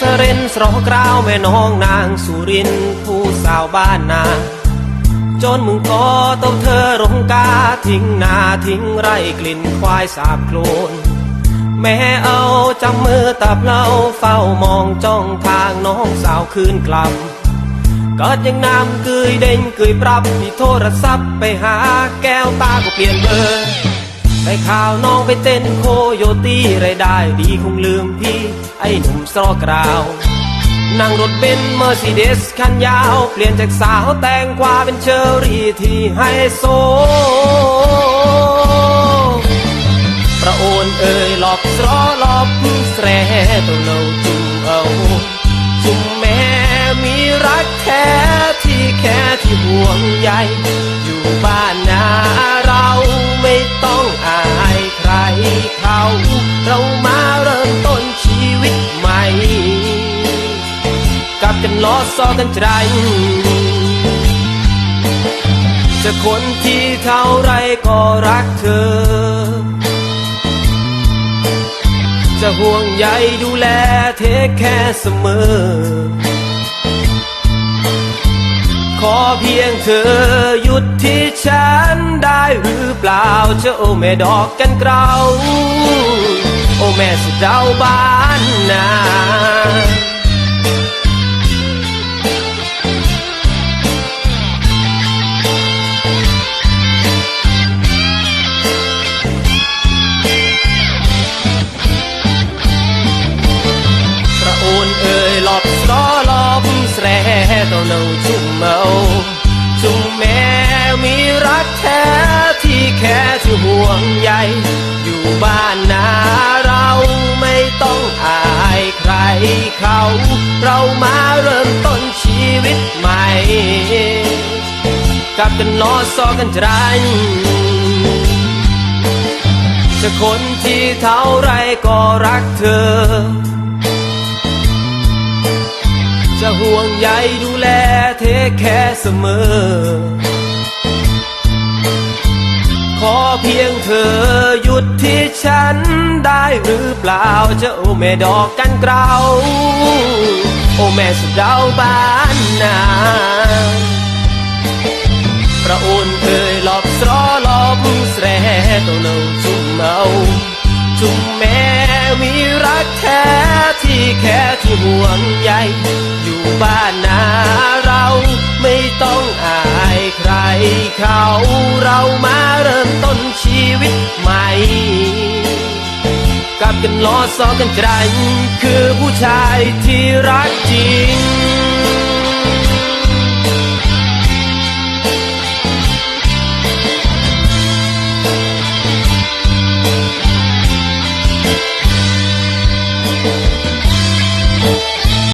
สเรนสรอกราวแม่น้องนางสุรินผู้สาวบ้านนา จนมึงขอตบเธอรงกาทิ้งนาทิ้งไรกลิ่นควายสาบโคลน แม่เอาจับมือตับเล่าเฝ้ามองจ้องทางน้องสาวคืนกลับก็ยังน้ำกึยเด้งกึยปรับที่โทรศัพท์ไปหาแก้วตาก็เปลี่ยนเบอร์ ได้ข่าวน้องไปเต้นโคโยตี้ไรายได้ดีคงลืมพี่ ไอ้หนุ่มสรอกราวนั่งรถเบนซ์เมอร์ซีเดสคันยาว เปลี่ยนจากสาวแตงกวาเป็นเชอรี่ที่ไฮโซประโอนเอ่ยหลอกสรอหลอกแสรตัวเราจุ่มเอาจุ่มแม่มีรักแท้ที่แค่ที่ห่วงใยอยู่บ้านนา เขา เรามาเริ่มต้นชีวิตใหม่ กับกันล้อซอกันใจจะคนที่เท่าไรก็รักเธอ จะห่วงใยดูแลเทคแค่เสมอ ขอเพียงเธอหยุดที่ฉันได้หรือเปล่าเจ้าแม่ดอกกันเกลาโอแม่สุดดาวบ้านนา แม่มีรักแท้ที่แค่ที่ห่วงใยอยู่บ้านนาเราไม่ต้องอายใครเขา เรามาเริ่มต้นชีวิตใหม่ กับกันล้อซอกันใจจะคนที่เท่าไรก็รักเธอ จะห่วงใยดูแลเทคแค่เสมอ ขอเพียงเธอหยุดที่ฉันได้หรือเปล่าเจ้าแม่ดอกกันเกลาโอแม่สุดาวบ้านนาพระโอนเอ่ยหลอบสรอหลอบแสรตัวเราจุ่มเอาจุ่มแม่มีรักแท้ ที่ห่วงใยอยู่บ้านนาเราไม่ต้องอายใครเขาเรามาเริ่มต้นชีวิตใหม่กับกันล้อซอกันใจคือผู้ชายที่รักจริง